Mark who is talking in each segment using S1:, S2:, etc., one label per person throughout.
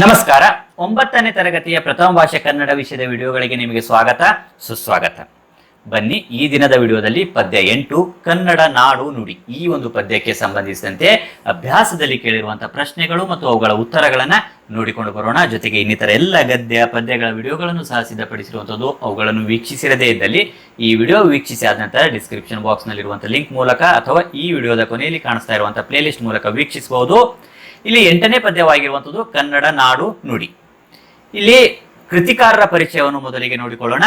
S1: ನಮಸ್ಕಾರ. ಒಂಬತ್ತನೇ ತರಗತಿಯ ಪ್ರಥಮ ಭಾಷೆ ಕನ್ನಡ ವಿಷಯದ ವಿಡಿಯೋಗಳಿಗೆ ನಿಮಗೆ ಸ್ವಾಗತ, ಸುಸ್ವಾಗತ. ಬನ್ನಿ, ಈ ದಿನದ ವಿಡಿಯೋದಲ್ಲಿ ಪದ್ಯ ಎಂಟು, ಕನ್ನಡ ನಾಡು ನುಡಿ. ಈ ಒಂದು ಪದ್ಯಕ್ಕೆ ಸಂಬಂಧಿಸಿದಂತೆ ಅಭ್ಯಾಸದಲ್ಲಿ ಕೇಳಿರುವಂತಹ ಪ್ರಶ್ನೆಗಳು ಮತ್ತು ಅವುಗಳ ಉತ್ತರಗಳನ್ನ ನೋಡಿಕೊಂಡು ಬರೋಣ. ಜೊತೆಗೆ ಇನ್ನಿತರ ಎಲ್ಲ ಗದ್ಯ ಪದ್ಯಗಳ ವಿಡಿಯೋಗಳನ್ನು ಸಹ ಸಿದ್ಧಪಡಿಸಿರುವಂಥದ್ದು ಅವುಗಳನ್ನು ವೀಕ್ಷಿಸಿರದೇ ಇದ್ದಲ್ಲಿ ಈ ವಿಡಿಯೋ ವೀಕ್ಷಿಸಿ ಆದ ನಂತರ ಡಿಸ್ಕ್ರಿಪ್ಷನ್ ಬಾಕ್ಸ್ ನಲ್ಲಿರುವಂತಹ ಲಿಂಕ್ ಮೂಲಕ ಅಥವಾ ಈ ವಿಡಿಯೋದ ಕೊನೆಯಲ್ಲಿ ಕಾಣಿಸ್ತಾ ಇರುವಂತಹ ಪ್ಲೇಲಿಸ್ಟ್ ಮೂಲಕ ವೀಕ್ಷಿಸಬಹುದು ಇಲ್ಲಿ ಎಂಟನೇ ಪದ್ಯವಾಗಿರುವಂಥದ್ದು ಕನ್ನಡ ನಾಡು ನುಡಿ. ಇಲ್ಲಿ ಕೃತಿಕಾರರ ಪರಿಚಯವನ್ನು ಮೊದಲಿಗೆ ನೋಡಿಕೊಳ್ಳೋಣ.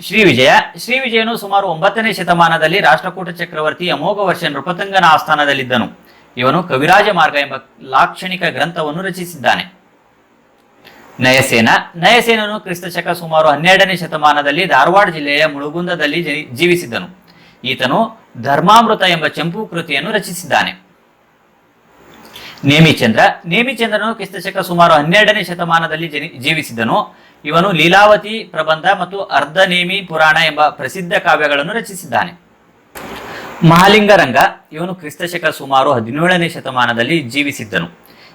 S1: ಶ್ರೀ ವಿಜಯ. ಶ್ರೀ ವಿಜಯನು ಸುಮಾರು ಒಂಬತ್ತನೇ ಶತಮಾನದಲ್ಲಿ ರಾಷ್ಟ್ರಕೂಟ ಚಕ್ರವರ್ತಿ ಅಮೋಘ ವರ್ಷ ನೃಪತಂಗನ ಆಸ್ಥಾನದಲ್ಲಿದ್ದನು. ಇವನು ಕವಿರಾಜ ಮಾರ್ಗ ಎಂಬ ಲಾಕ್ಷಣಿಕ ಗ್ರಂಥವನ್ನು ರಚಿಸಿದ್ದಾನೆ. ನಯಸೇನ. ನಯಸೇನನು ಕ್ರಿಸ್ತಶಕ ಸುಮಾರು ಹನ್ನೆರಡನೇ ಶತಮಾನದಲ್ಲಿ ಧಾರವಾಡ ಜಿಲ್ಲೆಯ ಮುಳುಗುಂದದಲ್ಲಿ ಜೀವಿಸಿದ್ದನು. ಈತನು ಧರ್ಮಾಮೃತ ಎಂಬ ಚಂಪು ಕೃತಿಯನ್ನು ರಚಿಸಿದ್ದಾನೆ. ನೇಮಿಚಂದ್ರ ನೇಮಿಚಂದ್ರನು ಕ್ರಿಸ್ತಶಕ ಸುಮಾರು ಹನ್ನೆರಡನೇ ಶತಮಾನದಲ್ಲಿ ಜೀವಿಸಿದನು. ಇವನು ಲೀಲಾವತಿ ಪ್ರಬಂಧ ಮತ್ತು ಅರ್ಧನೇಮಿ ಪುರಾಣ ಎಂಬ ಪ್ರಸಿದ್ಧ ಕಾವ್ಯಗಳನ್ನು ರಚಿಸಿದ್ದಾನೆ. ಮಹಾಲಿಂಗರಂಗ ಇವನು ಕ್ರಿಸ್ತಶಕ ಸುಮಾರು ಹದಿನೇಳನೇ ಶತಮಾನದಲ್ಲಿ ಜೀವಿಸಿದ್ದನು.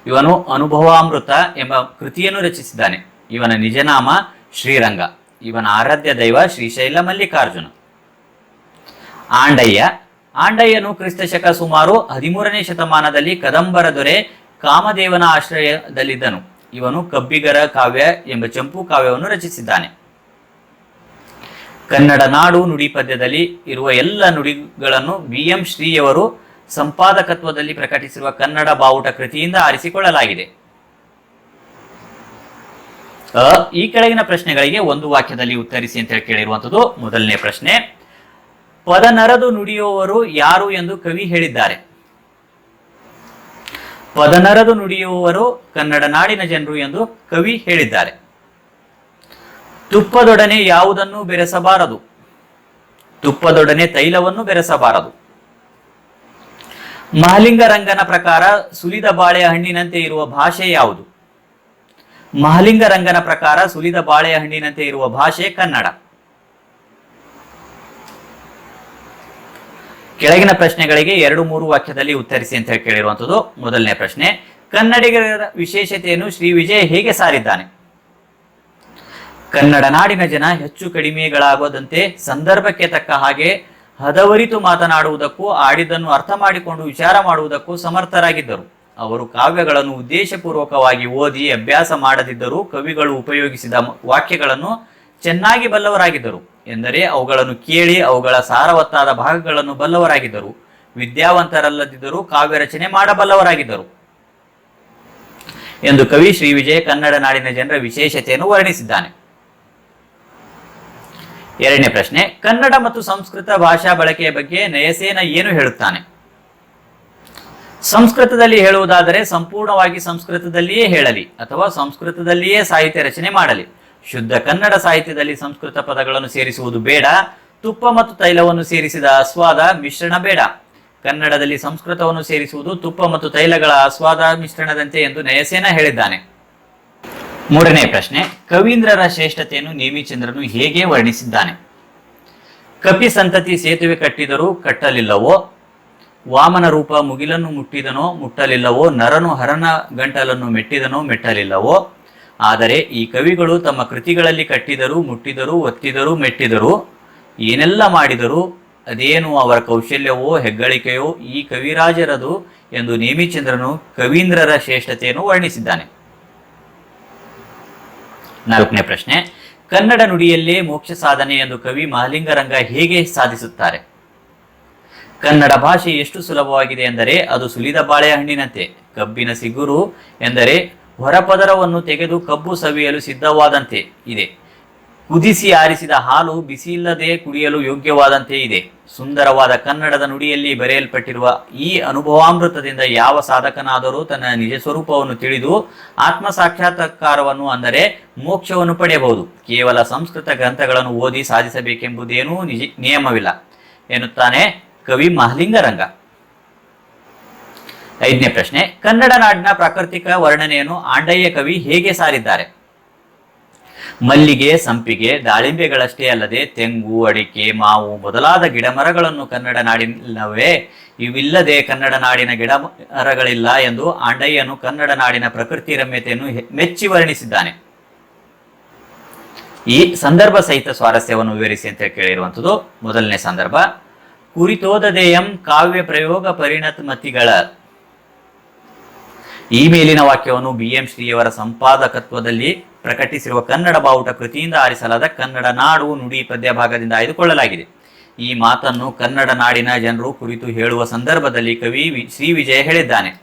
S1: ಇವನು ಅನುಭವಾಮೃತ ಎಂಬ ಕೃತಿಯನ್ನು ರಚಿಸಿದ್ದಾನೆ. ಇವನ ನಿಜನಾಮ ಶ್ರೀರಂಗ. ಇವನ ಆರಾಧ್ಯ ದೈವ ಶ್ರೀಶೈಲ ಮಲ್ಲಿಕಾರ್ಜುನ. ಆಂಡಯ್ಯ. ಆಂಡಯ್ಯನು ಕ್ರಿಸ್ತ ಶಕ ಸುಮಾರು ಹದಿಮೂರನೇ ಶತಮಾನದಲ್ಲಿ ಕದಂಬರ ದೊರೆ ಕಾಮದೇವನ ಆಶ್ರಯದಲ್ಲಿದ್ದನು. ಇವನು ಕಬ್ಬಿಗರ ಕಾವ್ಯ ಎಂಬ ಚಂಪು ಕಾವ್ಯವನ್ನು ರಚಿಸಿದ್ದಾನೆ. ಕನ್ನಡ ನಾಡು ನುಡಿ ಪದ್ಯದಲ್ಲಿ ಇರುವ ಎಲ್ಲ ನುಡಿಗಳನ್ನು ಬಿ ಎಂ ಶ್ರೀಯವರು ಸಂಪಾದಕತ್ವದಲ್ಲಿ ಪ್ರಕಟಿಸಿರುವ ಕನ್ನಡ ಬಾವುಟ ಕೃತಿಯಿಂದ ಆರಿಸಿಕೊಳ್ಳಲಾಗಿದೆ. ಈ ಕೆಳಗಿನ ಪ್ರಶ್ನೆಗಳಿಗೆ ಒಂದು ವಾಕ್ಯದಲ್ಲಿ ಉತ್ತರಿಸಿ ಅಂತ ಹೇಳಿ ಕೇಳಿರುವಂಥದ್ದು. ಮೊದಲನೇ ಪ್ರಶ್ನೆ ಪದನರದು ನುಡಿಯುವವರು ಯಾರು ಎಂದು ಕವಿ ಹೇಳಿದ್ದಾರೆ. ಪದನರದು ನುಡಿಯುವವರು ಕನ್ನಡ ನಾಡಿನ ಜನರು ಎಂದು ಕವಿ ಹೇಳಿದ್ದಾರೆ. ತುಪ್ಪದೊಡನೆ ಯಾವುದನ್ನು ಬೆರೆಸಬಾರದು. ತುಪ್ಪದೊಡನೆ ತೈಲವನ್ನು ಬೆರೆಸಬಾರದು. ಮಹಲಿಂಗರಂಗನ ಪ್ರಕಾರ ಸುಲಿದ ಬಾಳೆಯ ಹಣ್ಣಿನಂತೆ ಇರುವ ಭಾಷೆ ಯಾವುದು? ಮಹಲಿಂಗರಂಗನ ಪ್ರಕಾರ ಸುಲಿದ ಬಾಳೆಯ ಹಣ್ಣಿನಂತೆ ಇರುವ ಭಾಷೆ ಕನ್ನಡ. ಕೆಳಗಿನ ಪ್ರಶ್ನೆಗಳಿಗೆ ಎರಡು ಮೂರು ವಾಕ್ಯದಲ್ಲಿ ಉತ್ತರಿಸಿ ಅಂತ ಹೇಳಿ ಕೇಳಿರುವಂಥದ್ದು ಮೊದಲನೇ ಪ್ರಶ್ನೆ. ಕನ್ನಡಿಗರ ವಿಶೇಷತೆಯನ್ನು ಶ್ರೀ ವಿಜಯ ಹೇಗೆ ಸಾರಿದ್ದಾನೆ? ಕನ್ನಡ ನಾಡಿನ ಜನ ಹೆಚ್ಚು ಕಡಿಮೆಗಳಾಗದಂತೆ ಸಂದರ್ಭಕ್ಕೆ ತಕ್ಕ ಹಾಗೆ ಹದವರಿತು ಮಾತನಾಡುವುದಕ್ಕೂ ಆಡಿದ್ದನ್ನು ಅರ್ಥ ಮಾಡಿಕೊಂಡು ವಿಚಾರ ಮಾಡುವುದಕ್ಕೂ ಸಮರ್ಥರಾಗಿದ್ದರು. ಅವರು ಕಾವ್ಯಗಳನ್ನು ಉದ್ದೇಶಪೂರ್ವಕವಾಗಿ ಓದಿ ಅಭ್ಯಾಸ ಮಾಡದಿದ್ದರೂ ಕವಿಗಳು ಉಪಯೋಗಿಸಿದ ವಾಕ್ಯಗಳನ್ನು ಚೆನ್ನಾಗಿ ಬಲ್ಲವರಾಗಿದ್ದರು. ಎಂದರೆ ಅವುಗಳನ್ನು ಕೇಳಿ ಅವುಗಳ ಸಾರವತ್ತಾದ ಭಾಗಗಳನ್ನು ಬಲ್ಲವರಾಗಿದ್ದರು. ವಿದ್ಯಾವಂತರಲ್ಲದಿದ್ದರೂ ಕಾವ್ಯ ರಚನೆ ಮಾಡಬಲ್ಲವರಾಗಿದ್ದರು. ಎಂದು ಕವಿ ಶ್ರೀ ವಿಜಯ ಕನ್ನಡ ನಾಡಿನ ಜನರ ವಿಶೇಷತೆಯನ್ನು ವರ್ಣಿಸಿದ್ದಾನೆ. ಎರಡನೇ ಪ್ರಶ್ನೆ, ಕನ್ನಡ ಮತ್ತು ಸಂಸ್ಕೃತ ಭಾಷಾ ಬಳಕೆಯ ಬಗ್ಗೆ ನಯಸೇನ ಏನು ಹೇಳುತ್ತಾನೆ? ಸಂಸ್ಕೃತದಲ್ಲಿ ಹೇಳುವುದಾದರೆ ಸಂಪೂರ್ಣವಾಗಿ ಸಂಸ್ಕೃತದಲ್ಲಿಯೇ ಹೇಳಲಿ ಅಥವಾ ಸಂಸ್ಕೃತದಲ್ಲಿಯೇ ಸಾಹಿತ್ಯ ರಚನೆ ಮಾಡಲಿ. ಶುದ್ಧ ಕನ್ನಡ ಸಾಹಿತ್ಯದಲ್ಲಿ ಸಂಸ್ಕೃತ ಪದಗಳನ್ನು ಸೇರಿಸುವುದು ಬೇಡ. ತುಪ್ಪ ಮತ್ತು ತೈಲವನ್ನು ಸೇರಿಸಿದ ಆಸ್ವಾದ ಮಿಶ್ರಣ ಬೇಡ. ಕನ್ನಡದಲ್ಲಿ ಸಂಸ್ಕೃತವನ್ನು ಸೇರಿಸುವುದು ತುಪ್ಪ ಮತ್ತು ತೈಲಗಳ ಆಸ್ವಾದ ಮಿಶ್ರಣದಂತೆ ಎಂದು ನಯಸೇನ ಹೇಳಿದ್ದಾನೆ. ಮೂರನೇ ಪ್ರಶ್ನೆ, ಕವೀಂದ್ರರ ಶ್ರೇಷ್ಠತೆಯನ್ನು ನೇಮಿಚಂದ್ರನು ಹೇಗೆ ವರ್ಣಿಸಿದ್ದಾನೆ? ಕಪಿ ಸಂತತಿ ಸೇತುವೆ ಕಟ್ಟಿದರೂ ಕಟ್ಟಲಿಲ್ಲವೋ? ವಾಮನ ರೂಪ ಮುಗಿಲನ್ನು ಮುಟ್ಟಿದನೋ ಮುಟ್ಟಲಿಲ್ಲವೋ? ನರನು ಹರನ ಗಂಟಲನ್ನು ಮೆಟ್ಟಿದನೋ ಮೆಟ್ಟಲಿಲ್ಲವೋ? ಆದರೆ ಈ ಕವಿಗಳು ತಮ್ಮ ಕೃತಿಗಳಲ್ಲಿ ಕಟ್ಟಿದರು, ಮುಟ್ಟಿದರು, ಒತ್ತಿದರು, ಮೆಟ್ಟಿದರು ಏನೆಲ್ಲ ಮಾಡಿದರು ಅದೇನು ಅವರ ಕೌಶಲ್ಯವೋ, ಹೆಗ್ಗಳಿಕೆಯೋ ಈ ಕವಿರಾಜರದು ಎಂದು ನೇಮಿಚಂದ್ರನು ಕವೀಂದ್ರರ ಶ್ರೇಷ್ಠತೆಯನ್ನು ವರ್ಣಿಸಿದ್ದಾನೆ. ನಾಲ್ಕನೇ ಪ್ರಶ್ನೆ. ಕನ್ನಡ ನುಡಿಯಲ್ಲೇ ಮೋಕ್ಷ ಸಾಧನೆ ಎಂದು ಕವಿ ಮಹಲಿಂಗರಂಗ ಹೇಗೆ ಸಾಧಿಸುತ್ತಾರೆ? ಕನ್ನಡ ಭಾಷೆ ಎಷ್ಟು ಸುಲಭವಾಗಿದೆ ಎಂದರೆ ಅದು ಸುಲಿದ ಬಾಳೆಹಣ್ಣಿನಂತೆ, ಕಬ್ಬಿನ ಸಿಗುರು ಎಂದರೆ ಹೊರಪದರವನ್ನು ತೆಗೆದು ಕಬ್ಬು ಸವಿಯಲು ಸಿದ್ಧವಾದಂತೆ ಇದೆ. ಕುದಿಸಿ ಆರಿಸಿದ ಹಾಲು ಬಿಸಿಯಿಲ್ಲದೆ ಕುಡಿಯಲು ಯೋಗ್ಯವಾದಂತೆ ಇದೆ. ಸುಂದರವಾದ ಕನ್ನಡದ ನುಡಿಯಲ್ಲಿ ಬರೆಯಲ್ಪಟ್ಟಿರುವ ಈ ಅನುಭವಾಮೃತದಿಂದ ಯಾವ ಸಾಧಕನಾದರೂ ತನ್ನ ನಿಜ ಸ್ವರೂಪವನ್ನು ತಿಳಿದು ಆತ್ಮ ಸಾಕ್ಷಾತ್ಕಾರವನ್ನು ಅಂದರೆ ಮೋಕ್ಷವನ್ನು ಪಡೆಯಬಹುದು. ಕೇವಲ ಸಂಸ್ಕೃತ ಗ್ರಂಥಗಳನ್ನು ಓದಿ ಸಾಧಿಸಬೇಕೆಂಬುದೇನೂ ನಿಜ ನಿಯಮವಿಲ್ಲ. ಎನ್ನುತ್ತಾನೆ ಕವಿ ಮಹಲಿಂಗರಂಗ. ಐದನೇ ಪ್ರಶ್ನೆ, ಕನ್ನಡ ನಾಡಿನ ಪ್ರಾಕೃತಿಕ ವರ್ಣನೆಯನ್ನು ಆಂಡಯ್ಯ ಕವಿ ಹೇಗೆ ಸಾರಿದ್ದಾರೆ? ಮಲ್ಲಿಗೆ, ಸಂಪಿಗೆ, ದಾಳಿಂಬೆಗಳಷ್ಟೇ ಅಲ್ಲದೆ ತೆಂಗು, ಅಡಿಕೆ, ಮಾವು ಮೊದಲಾದ ಗಿಡಮರಗಳನ್ನು ಕನ್ನಡ ನಾಡಿನವೇ ಇವಿಲ್ಲದೆ ಕನ್ನಡ ನಾಡಿನ ಗಿಡ ಮರಗಳಿಲ್ಲ ಎಂದು ಆಂಡಯ್ಯನು ಕನ್ನಡ ನಾಡಿನ ಪ್ರಕೃತಿ ರಮ್ಯತೆಯನ್ನು ಮೆಚ್ಚಿ ವರ್ಣಿಸಿದ್ದಾನೆ. ಈ ಸಂದರ್ಭ ಸಹಿತ ಸ್ವಾರಸ್ಯವನ್ನು ವಿವರಿಸಿ ಅಂತ ಕೇಳಿರುವಂಥದ್ದು ಮೊದಲನೇ ಸಂದರ್ಭ. ಕುರಿತೋದದೇಯಂ ಕಾವ್ಯ ಪ್ರಯೋಗ ಪರಿಣತ ಮತಿಗಳ ಈ ಮೇಲಿನ ವಾಕ್ಯವನ್ನು ಬಿ ಎಂ ಶ್ರೀಯವರ ಸಂಪಾದಕತ್ವದಲ್ಲಿ ಪ್ರಕಟಿಸಿರುವ ಕನ್ನಡ ಬಾವುಟ ಕೃತಿಯಿಂದ ಆರಿಸಲಾದ ಕನ್ನಡ ನಾಡು ನುಡಿ ಪದ್ಯ ಭಾಗದಿಂದ ಆಯ್ದುಕೊಳ್ಳಲಾಗಿದೆ. ಈ ಮಾತನ್ನು ಕನ್ನಡ ನಾಡಿನ ಜನರು ಕುರಿತು ಹೇಳುವ ಸಂದರ್ಭದಲ್ಲಿ ಕವಿ ಶ್ರೀ ವಿಜಯ ಹೇಳಿದ್ದಾನೆ.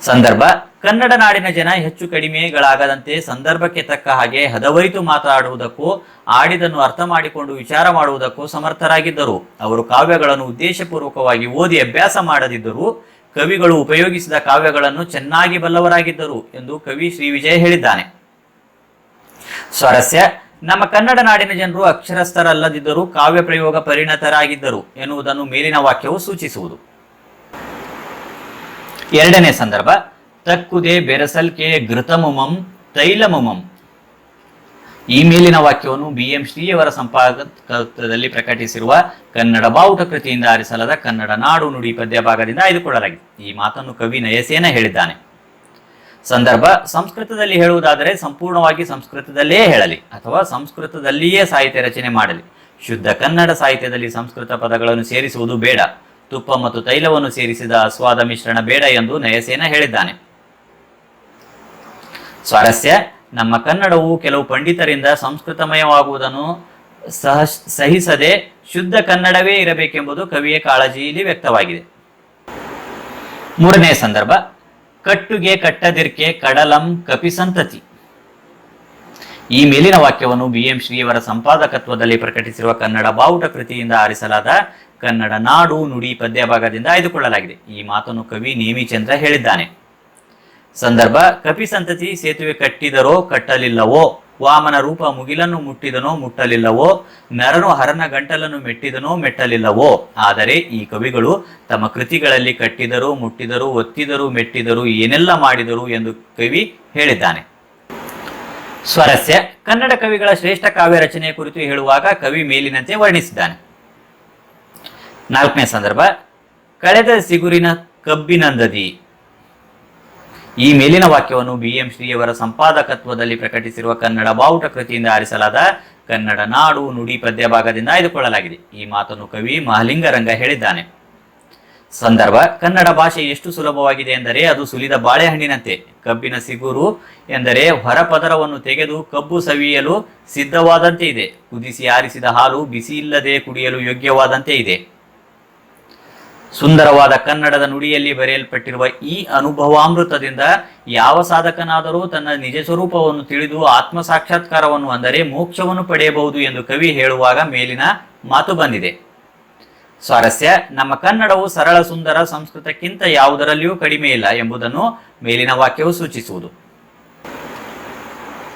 S1: ಸಂದರ್ಭ, ಕನ್ನಡ ನಾಡಿನ ಜನ ಹೆಚ್ಚು ಕಡಿಮೆಗಳಾಗದಂತೆ ಸಂದರ್ಭಕ್ಕೆ ತಕ್ಕ ಹಾಗೆ ಹದವರಿತು ಮಾತಾಡುವುದಕ್ಕೂ, ಆಡಿದನ್ನು ಅರ್ಥ ಮಾಡಿಕೊಂಡು ವಿಚಾರ ಮಾಡುವುದಕ್ಕೂ ಸಮರ್ಥರಾಗಿದ್ದರು. ಅವರು ಕಾವ್ಯಗಳನ್ನು ಉದ್ದೇಶಪೂರ್ವಕವಾಗಿ ಓದಿ ಅಭ್ಯಾಸ ಮಾಡದಿದ್ದರೂ ಕವಿಗಳು ಉಪಯೋಗಿಸಿದ ಕಾವ್ಯಗಳನ್ನು ಚೆನ್ನಾಗಿ ಬಲ್ಲವರಾಗಿದ್ದರು ಎಂದು ಕವಿ ಶ್ರೀ ವಿಜಯ ಹೇಳಿದ್ದಾನೆ. ಸ್ವರಸ್ಯ, ನಮ್ಮ ಕನ್ನಡ ನಾಡಿನ ಜನರು ಅಕ್ಷರಸ್ಥರಲ್ಲದಿದ್ದರೂ ಕಾವ್ಯ ಪ್ರಯೋಗ ಪರಿಣತರಾಗಿದ್ದರು ಎನ್ನುವುದನ್ನು ಮೇಲಿನ ವಾಕ್ಯವು ಸೂಚಿಸುವುದು. ಎರಡನೇ ಸಂದರ್ಭ, ತಕ್ಕುದೆ ಬೆರಸಲ್ಕೆ ಘೃತಮುಮಂ ತೈಲಮುಮಂ. ಈ ಮೇಲಿನ ವಾಕ್ಯವನ್ನು ಬಿ ಎಂ ಶ್ರೀಯವರ ಸಂಪಾದಕತ್ವದಲ್ಲಿ ಪ್ರಕಟಿಸಿರುವ ಕನ್ನಡ ಬಾವುಟ ಕೃತಿಯಿಂದ ಆರಿಸಲಾದ ಕನ್ನಡ ನಾಡು ನುಡಿ ಪದ್ಯ ಭಾಗದಿಂದ ಆಯ್ದುಕೊಳ್ಳಲಾಗಿದೆ. ಈ ಮಾತನ್ನು ಕವಿ ನಯಸೇನ ಹೇಳಿದ್ದಾನೆ. ಸಂದರ್ಭ, ಸಂಸ್ಕೃತದಲ್ಲಿ ಹೇಳುವುದಾದರೆ ಸಂಪೂರ್ಣವಾಗಿ ಸಂಸ್ಕೃತದಲ್ಲೇ ಹೇಳಲಿ ಅಥವಾ ಸಂಸ್ಕೃತದಲ್ಲಿಯೇ ಸಾಹಿತ್ಯ ರಚನೆ ಮಾಡಲಿ. ಶುದ್ಧ ಕನ್ನಡ ಸಾಹಿತ್ಯದಲ್ಲಿ ಸಂಸ್ಕೃತ ಪದಗಳನ್ನು ಸೇರಿಸುವುದು ಬೇಡ. ತುಪ್ಪ ಮತ್ತು ತೈಲವನ್ನು ಸೇರಿಸಿದ ಅಸ್ವಾದ ಮಿಶ್ರಣ ಬೇಡ ಎಂದು ನಯಸೇನ ಹೇಳಿದ್ದಾನೆ. ಸ್ವಾರಸ್ಯ ನಮ್ಮ ಕನ್ನಡವು ಕೆಲವು ಪಂಡಿತರಿಂದ ಸಂಸ್ಕೃತಮಯವಾಗುವುದನ್ನು ಸಹ ಸಹಿಸದೆ ಶುದ್ಧ ಕನ್ನಡವೇ ಇರಬೇಕೆಂಬುದು ಕವಿಯ ಕಾಳಜಿಯಲ್ಲಿ ವ್ಯಕ್ತವಾಗಿದೆ. ಮೂರನೇ ಸಂದರ್ಭ, ಕಟ್ಟುಗೆ ಕಟ್ಟದಿರ್ಕೆ ಕಡಲಂ ಕಪಿಸಂತತಿ ಈ ಮೇಲಿನ ವಾಕ್ಯವನ್ನು ಬಿ ಎಂ ಶ್ರೀಯವರ ಸಂಪಾದಕತ್ವದಲ್ಲಿ ಪ್ರಕಟಿಸಿರುವ ಕನ್ನಡ ಬಾವುಟ ಕೃತಿಯಿಂದ ಆರಿಸಲಾದ ಕನ್ನಡ ನಾಡು ನುಡಿ ಪದ್ಯ ಭಾಗದಿಂದ ಆಯ್ದುಕೊಳ್ಳಲಾಗಿದೆ. ಈ ಮಾತನ್ನು ಕವಿ ನೇಮಿಚಂದ್ರ ಹೇಳಿದ್ದಾನೆ. ಸಂದರ್ಭ, ಕಪಿ ಸಂತತಿ ಸೇತುವೆ ಕಟ್ಟಿದರೋ ಕಟ್ಟಲಿಲ್ಲವೋ, ವಾಮನ ರೂಪ ಮುಗಿಲನ್ನು ಮುಟ್ಟಿದನೋ ಮುಟ್ಟಲಿಲ್ಲವೋ, ನರನು ಹರನ ಗಂಟಲನ್ನು ಮೆಟ್ಟಿದನೋ ಮೆಟ್ಟಲಿಲ್ಲವೋ, ಆದರೆ ಈ ಕವಿಗಳು ತಮ್ಮ ಕೃತಿಗಳಲ್ಲಿ ಕಟ್ಟಿದರು ಮುಟ್ಟಿದರು ಒತ್ತಿದರು ಮೆಟ್ಟಿದರು ಏನೆಲ್ಲ ಮಾಡಿದರು ಎಂದು ಕವಿ ಹೇಳಿದ್ದಾನೆ. ಸ್ವರಸ್ಯ, ಕನ್ನಡ ಕವಿಗಳ ಶ್ರೇಷ್ಠ ಕಾವ್ಯ ರಚನೆ ಕುರಿತು ಹೇಳುವಾಗ ಕವಿ ಮೇಲಿನಂತೆ ವರ್ಣಿಸಿದ್ದಾನೆ. ನಾಲ್ಕನೇ ಸಂದರ್ಭ, ಕಳೆದ ಸಿಗುರಿನ ಕಬ್ಬಿನಂದದಿ. ಈ ಮೇಲಿನ ವಾಕ್ಯವನ್ನು ಬಿ ಎಂ ಶ್ರೀಯವರ ಸಂಪಾದಕತ್ವದಲ್ಲಿ ಪ್ರಕಟಿಸಿರುವ ಕನ್ನಡ ಬಾವುಟ ಕೃತಿಯಿಂದ ಆರಿಸಲಾದ ಕನ್ನಡ ನಾಡು ನುಡಿ ಪದ್ಯ ಭಾಗದಿಂದ ಆಯ್ದುಕೊಳ್ಳಲಾಗಿದೆ. ಈ ಮಾತನ್ನು ಕವಿ ಮಹಲಿಂಗರಂಗ ಹೇಳಿದ್ದಾನೆ. ಸಂದರ್ಭ, ಕನ್ನಡ ಭಾಷೆ ಎಷ್ಟು ಸುಲಭವಾಗಿದೆ ಎಂದರೆ ಅದು ಸುಲಿದ ಬಾಳೆಹಣ್ಣಿನಂತೆ. ಕಬ್ಬಿನ ಸಿಗುರು ಎಂದರೆ ಹೊರಪದರವನ್ನು ತೆಗೆದು ಕಬ್ಬು ಸವಿಯಲು ಸಿದ್ಧವಾದಂತೆ ಇದೆ. ಕುದಿಸಿ ಆರಿಸಿದ ಹಾಲು ಬಿಸಿ ಇಲ್ಲದೆ ಕುಡಿಯಲು ಯೋಗ್ಯವಾದಂತೆ ಇದೆ. ಸುಂದರವಾದ ಕನ್ನಡದ ನುಡಿಯಲ್ಲಿ ಬರೆಯಲ್ಪಟ್ಟಿರುವ ಈ ಅನುಭವಾಮೃತದಿಂದ ಯಾವ ಸಾಧಕನಾದರೂ ತನ್ನ ನಿಜ ಸ್ವರೂಪವನ್ನು ತಿಳಿದು ಆತ್ಮ ಸಾಕ್ಷಾತ್ಕಾರವನ್ನು ಅಂದರೆ ಮೋಕ್ಷವನ್ನು ಪಡೆಯಬಹುದು ಎಂದು ಕವಿ ಹೇಳುವಾಗ ಮೇಲಿನ ಮಾತು ಬಂದಿದೆ. ಸ್ವಾರಸ್ಯ, ನಮ್ಮ ಕನ್ನಡವು ಸರಳ ಸುಂದರ ಸಂಸ್ಕೃತಕ್ಕಿಂತ ಯಾವುದರಲ್ಲಿಯೂ ಕಡಿಮೆ ಇಲ್ಲ ಎಂಬುದನ್ನು ಮೇಲಿನ ವಾಕ್ಯವು ಸೂಚಿಸುವುದು.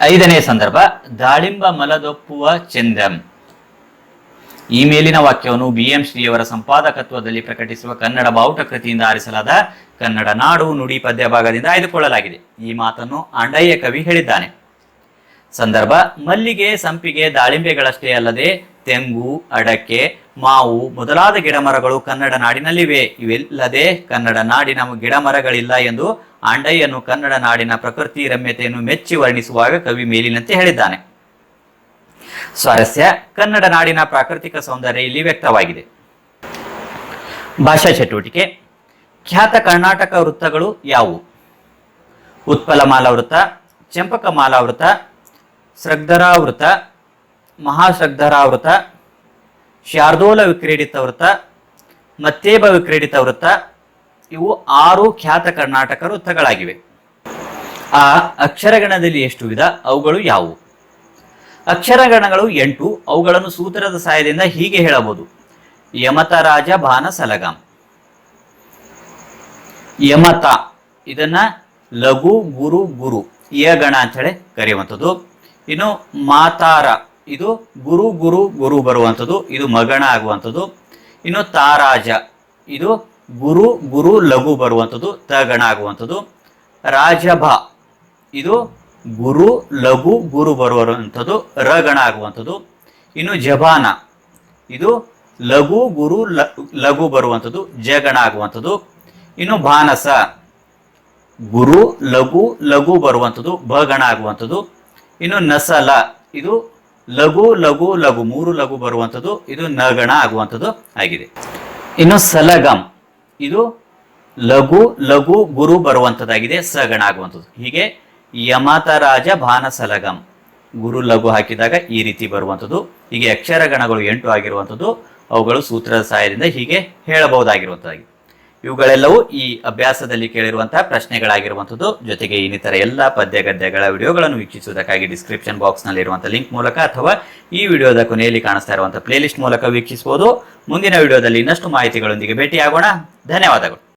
S1: ಐದನೇ ಸಂದರ್ಭ, ದಾಳಿಂಬ ಮಲದೊಪ್ಪುವ ಚಂದಂ ಈ ಮೇಲಿನ ವಾಕ್ಯವನ್ನು ಬಿ ಎಂ ಶ್ರೀಯವರ ಸಂಪಾದಕತ್ವದಲ್ಲಿ ಪ್ರಕಟಿಸುವ ಕನ್ನಡ ಬಾವುಟ ಕೃತಿಯಿಂದ ಆರಿಸಲಾದ ಕನ್ನಡ ನಾಡು ನುಡಿ ಪದ್ಯ ಭಾಗದಿಂದ ಆಯ್ದುಕೊಳ್ಳಲಾಗಿದೆ. ಈ ಮಾತನ್ನು ಆಂಡಯ್ಯ ಕವಿ ಹೇಳಿದ್ದಾನೆ. ಸಂದರ್ಭ, ಮಲ್ಲಿಗೆ, ಸಂಪಿಗೆ, ದಾಳಿಂಬೆಗಳಷ್ಟೇ ಅಲ್ಲದೆ ತೆಂಗು, ಅಡಕೆ, ಮಾವು ಮೊದಲಾದ ಗಿಡಮರಗಳು ಕನ್ನಡ ನಾಡಿನಲ್ಲಿವೆ. ಇವೆಲ್ಲದೆ ಕನ್ನಡ ನಾಡಿನ ಗಿಡಮರಗಳಿಲ್ಲ ಎಂದು ಆಂಡಯ್ಯನು ಕನ್ನಡ ನಾಡಿನ ಪ್ರಕೃತಿ ರಮ್ಯತೆಯನ್ನು ಮೆಚ್ಚಿ ವರ್ಣಿಸುವಾಗ ಕವಿ ಮೇಲಿನಂತೆ ಹೇಳಿದ್ದಾನೆ. ಸ್ವಾರಸ್ಯ. ಕನ್ನಡ ನಾಡಿನ ಪ್ರಾಕೃತಿಕ ಸೌಂದರ್ಯ ಇಲ್ಲಿ ವ್ಯಕ್ತವಾಗಿದೆ. ಭಾಷಾ ಚಟುವಟಿಕೆ. ಖ್ಯಾತ ಕರ್ನಾಟಕ ವೃತ್ತಗಳು ಯಾವುವು? ಉತ್ಪಲಮಾಲ ವೃತ್ತ ಚಂಪಕಮಾಲ ವೃತ್ತ ಸೃಗ್ಧರಾವೃತ ಮಹಾಸೃಗ್ಧರಾವೃತ ಶಾರ್ದೋಲ ವಿಕ್ರೀಡಿತ ವೃತ್ತ, ಮತ್ತೇಬ ವಿಕ್ರೀಡಿತ ವೃತ್ತ, ಇವು ಆರು ಖ್ಯಾತ ಕರ್ನಾಟಕ ವೃತ್ತಗಳಾಗಿವೆ. ಆ ಅಕ್ಷರಗಣದಲ್ಲಿ ಎಷ್ಟು ವಿಧ? ಅವುಗಳು ಯಾವುವು? ಅಕ್ಷರಗಣಗಳು ಎಂಟು, ಅವುಗಳನ್ನು ಸೂತ್ರದ ಸಹಾಯದಿಂದ ಹೀಗೆ ಹೇಳಬಹುದು. ಯಮತರಾಜ ಬಾನ ಸಲಗಾಂ. ಯಮತ, ಇದನ್ನ ಲಘು, ಗುರು ಗುರು, ಯ ಗಣ ಅಂತ ಹೇಳಿ ಕರೆಯುವಂಥದ್ದು. ಇನ್ನು ಮಾತಾರ, ಇದು ಗುರು ಗುರು ಗುರು ಬರುವಂಥದ್ದು, ಇದು ಮಗಣ ಆಗುವಂಥದ್ದು. ಇನ್ನು ತಾರಾಜ, ಇದು ಗುರು ಗುರು, ಲಘು ಬರುವಂಥದ್ದು ತಗಣ ಆಗುವಂಥದ್ದು. ರಾಜಭ, ಇದು ಗುರು, ಲಘು, ಗುರು ಬರುವಂಥದ್ದು ರಗಣ ಆಗುವಂಥದ್ದು. ಇನ್ನು ಜಬಾನ, ಇದು ಲಘು, ಗುರು ಲಘು ಬರುವಂಥದ್ದು, ಜಗಣ ಆಗುವಂಥದ್ದು. ಇನ್ನು ಭಾನಸ, ಗುರು, ಲಘು ಲಘು ಬರುವಂಥದ್ದು, ಭಗಣ ಆಗುವಂಥದ್ದು. ಇನ್ನು ನಸಲ, ಇದು ಲಘು ಲಘು ಲಘು, ಮೂರು ಲಘು ಬರುವಂಥದ್ದು, ಇದು ನಗಣ ಆಗುವಂಥದ್ದು ಆಗಿದೆ. ಇನ್ನು ಸಲಗಂ, ಇದು ಲಘು ಲಘು, ಗುರು ಬರುವಂಥದ್ದಾಗಿದೆ, ಸಗಣ ಆಗುವಂಥದ್ದು. ಹೀಗೆ ಯಮತರಾಜ ಭಾನಸಲಗಂ ಗುರು ಲಘು ಹಾಕಿದಾಗ ಈ ರೀತಿ ಬರುವಂಥದ್ದು. ಹೀಗೆ ಅಕ್ಷರ ಗಣಗಳು ಎಂಟು ಆಗಿರುವಂಥದ್ದು. ಅವುಗಳು ಸೂತ್ರದ ಸಹಾಯದಿಂದ ಹೀಗೆ ಹೇಳಬಹುದಾಗಿರುವಂಥದ್ದಾಗಿ. ಇವುಗಳೆಲ್ಲವೂ ಈ ಅಭ್ಯಾಸದಲ್ಲಿ ಕೇಳಿರುವಂತಹ ಪ್ರಶ್ನೆಗಳಾಗಿರುವಂಥದ್ದು. ಜೊತೆಗೆ ಇನ್ನಿತರ ಎಲ್ಲ ಪದ್ಯ ಗದ್ಯಗಳ ವಿಡಿಯೋಗಳನ್ನು ವೀಕ್ಷಿಸುವುದಕ್ಕಾಗಿ ಡಿಸ್ಕ್ರಿಪ್ಷನ್ ಬಾಕ್ಸ್ನಲ್ಲಿ ಇರುವಂತಹ ಲಿಂಕ್ ಮೂಲಕ ಅಥವಾ ಈ ವಿಡಿಯೋದ ಕೊನೆಯಲ್ಲಿ ಕಾಣಿಸ್ತಾ ಇರುವಂಥ ಪ್ಲೇಲಿಸ್ಟ್ ಮೂಲಕ ವೀಕ್ಷಿಸಬಹುದು ಮುಂದಿನ ವಿಡಿಯೋದಲ್ಲಿ ಇನ್ನಷ್ಟು ಮಾಹಿತಿಗಳೊಂದಿಗೆ ಭೇಟಿಯಾಗೋಣ. ಧನ್ಯವಾದಗಳು.